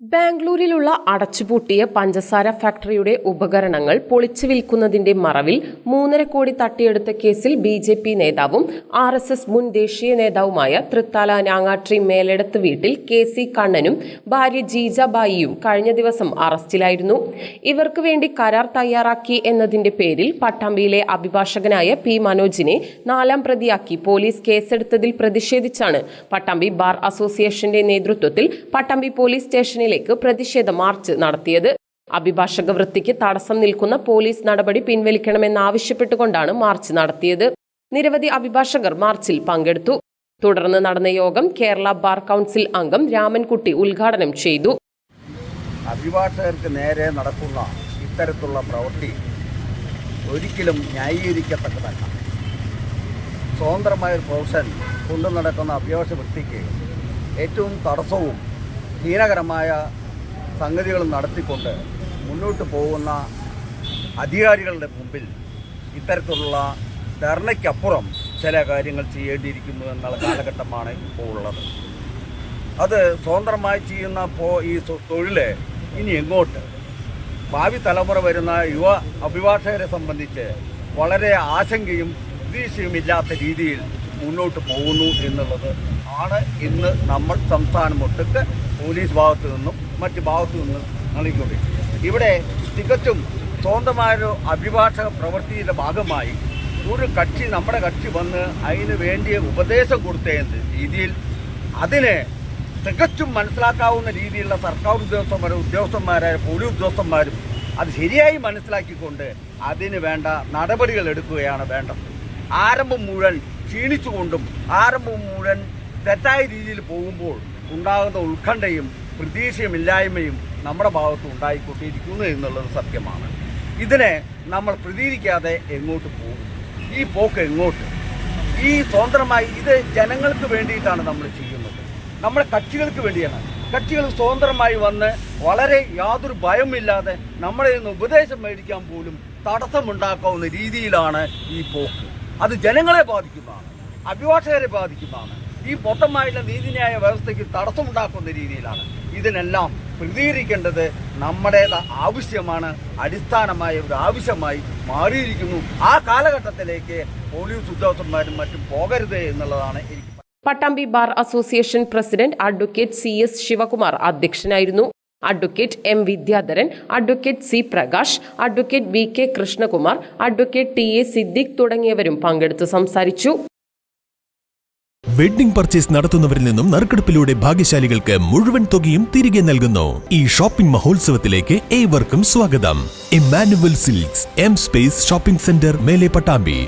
ബാംഗ്ലൂരിലുള്ള അടച്ചുപൂട്ടിയ പഞ്ചസാര ഫാക്ടറിയുടെ ഉപകരണങ്ങൾ പൊളിച്ചു വിൽക്കുന്നതിന്റെ മറവിൽ മൂന്നര കോടി തട്ടിയെടുത്ത കേസിൽ ബി ജെ പി നേതാവും ആർ എസ് എസ് മുൻ ദേശീയ നേതാവുമായ തൃത്താല ഞാങ്ങാട്രി മേലെടത്ത് വീട്ടിൽ കെ സി കണ്ണനും ഭാര്യ ജീജാബായിയും കഴിഞ്ഞ ദിവസം അറസ്റ്റിലായിരുന്നു. ഇവർക്ക് വേണ്ടി കരാർ തയ്യാറാക്കി എന്നതിന്റെ പേരിൽ പട്ടാമ്പിയിലെ അഭിഭാഷകനായ പി മനോജിനെ നാലാം പ്രതിയാക്കി പോലീസ് കേസെടുത്തതിൽ പ്രതിഷേധിച്ചാണ് പട്ടാമ്പി ബാർ അസോസിയേഷന്റെ നേതൃത്വത്തിൽ പട്ടാമ്പി പോലീസ് സ്റ്റേഷനിലേക്ക് പ്രതിഷേധ മാർച്ച് നടത്തിയത്. അഭിഭാഷക വൃത്തിക്ക് തടസ്സം നിൽക്കുന്ന പോലീസ് നടപടി പിൻവലിക്കണമെന്നാവശ്യപ്പെട്ടുകൊണ്ടാണ് മാർച്ച് നടത്തിയത്. നിരവധി അഭിഭാഷകർ മാർച്ചിൽ പങ്കെടുത്തു. തുടർന്ന് നടന്ന യോഗം കേരള ബാർ കൗൺസിൽ അംഗം രാമൻകുട്ടി ഉദ്ഘാടനം ചെയ്തു. അഭിഭാഷകർക്ക് നേരെ നടക്കുന്ന ഇത്തരത്തിലുള്ള പ്രവൃത്തി ഒരിക്കലും ന്യായീകരിക്കത്തക്കതല്ല. സ്വതന്ത്രമായ ഒരു പ്രൊഫഷൻ കൊണ്ടു നടക്കുന്ന അഭിഭാഷ വൃത്തിക്ക് ഏറ്റവും തടസ്സവും ഹീനകരമായ സംഗതികൾ നടത്തിക്കൊണ്ട് മുന്നോട്ട് പോകുന്ന അധികാരികളുടെ മുമ്പിൽ ഇത്തരത്തിലുള്ള ധർണയ്ക്കപ്പുറം ചില കാര്യങ്ങൾ ചെയ്യേണ്ടിയിരിക്കുന്നു എന്നുള്ള കാലഘട്ടമാണ് ഇപ്പോൾ ഉള്ളത്. അത് സ്വതന്ത്രമായി ചെയ്യുന്ന ഈ തൊഴിൽ ഇനി എങ്ങോട്ട്? ഭാവി തലമുറ വരുന്ന യുവ അഭിഭാഷകരെ സംബന്ധിച്ച് വളരെ ആശങ്കയും പ്രതീക്ഷയും ഇല്ലാത്ത രീതിയിൽ മുന്നോട്ട് പോകുന്നു എന്നുള്ളത് ആണ് ഇന്ന് നമ്മൾ സംസ്ഥാനം ഒട്ടുക്ക് പോലീസ് ഭാഗത്തു നിന്നും മറ്റ് ഭാഗത്തു നിന്നും നൽകിക്കൊണ്ടിരിക്കുന്നത്. ഇവിടെ തികച്ചും സ്വന്തമായൊരു അഭിഭാഷക പ്രവൃത്തിയുടെ ഭാഗമായി ഒരു കക്ഷി നമ്മുടെ കക്ഷി വന്ന് അതിന് വേണ്ടിയ ഉപദേശം കൊടുത്ത രീതിയിൽ അതിനെ തികച്ചും മനസ്സിലാക്കാവുന്ന രീതിയിലുള്ള സർക്കാർ ഉദ്യോഗസ്ഥന്മാരും ഉദ്യോഗസ്ഥന്മാരായ പോലീസ് ഉദ്യോഗസ്ഥന്മാരും അത് ശരിയായി മനസ്സിലാക്കിക്കൊണ്ട് അതിന് വേണ്ട നടപടികൾ എടുക്കുകയാണ് വേണ്ടത്. ആരംഭം മുഴുവൻ ക്ഷീണിച്ചുകൊണ്ടും ആരംഭം മുഴുവൻ തെറ്റായ രീതിയിൽ പോകുമ്പോൾ ഉണ്ടാകുന്ന ഉത്കണ്ഠയും പ്രതീക്ഷയുമില്ലായ്മയും നമ്മുടെ ഭാഗത്ത് ഉണ്ടായിക്കൊണ്ടിരിക്കുന്നു എന്നുള്ളത് സത്യമാണ്. ഇതിനെ നമ്മൾ പ്രതികരിക്കാതെ എങ്ങോട്ട് പോകും? ഈ പോക്ക് എങ്ങോട്ട്? ഈ സ്വതന്ത്രമായി ഇത് ജനങ്ങൾക്ക് വേണ്ടിയിട്ടാണ് നമ്മൾ ചെയ്യുന്നത്. നമ്മുടെ കക്ഷികൾക്ക് വേണ്ടിയാണ്. കക്ഷികൾ സ്വതന്ത്രമായി വന്ന് വളരെ യാതൊരു ഭയമില്ലാതെ നമ്മളെ നിന്ന് ഉപദേശം മേടിക്കാൻ പോലും തടസ്സമുണ്ടാക്കാവുന്ന രീതിയിലാണ് ഈ പോക്ക്. അത് ജനങ്ങളെ ബാധിക്കുന്നതാണ് അഭിഭാഷകരെ ബാധിക്കുന്നതാണ് ഈ മൊത്തമായുള്ള നീതിന്യായ വ്യവസ്ഥയ്ക്ക് തടസ്സമുണ്ടാക്കുന്ന രീതിയിലാണ് ഇതിനെല്ലാം പ്രതികരിക്കേണ്ടത്. നമ്മുടേത് ആവശ്യമാണ് അടിസ്ഥാനമായ ഒരു ആവശ്യമായി മാറിയിരിക്കുന്നു. ആ കാലഘട്ടത്തിലേക്ക് പോലീസ് ഉദ്യോഗസ്ഥന്മാരും മറ്റും പോകരുത് എന്നുള്ളതാണ് എനിക്ക് Pattambi bar association president advocate C S Sivakumar അധ്യക്ഷനായിരുന്നു. Advocate M Vidyadharan advocate C Prakash advocate V K Krishnakumar advocate T A Siddique തുടങ്ങിയവരും പങ്കെടുത്ത് സംസാരിച്ചു. വെഡിംഗ് പർച്ചേസ് നടത്തുന്നവരിൽ നിന്നും നറുക്കെടുപ്പിലൂടെ ഭാഗ്യശാലികൾക്ക് മുഴുവൻ തുകയും തിരികെ നൽകുന്നു. ഈ ഷോപ്പിംഗ് മഹോത്സവത്തിലേക്ക് ഏവർക്കും സ്വാഗതം. Emmanuel silks M space shopping centre Mele Pattambi.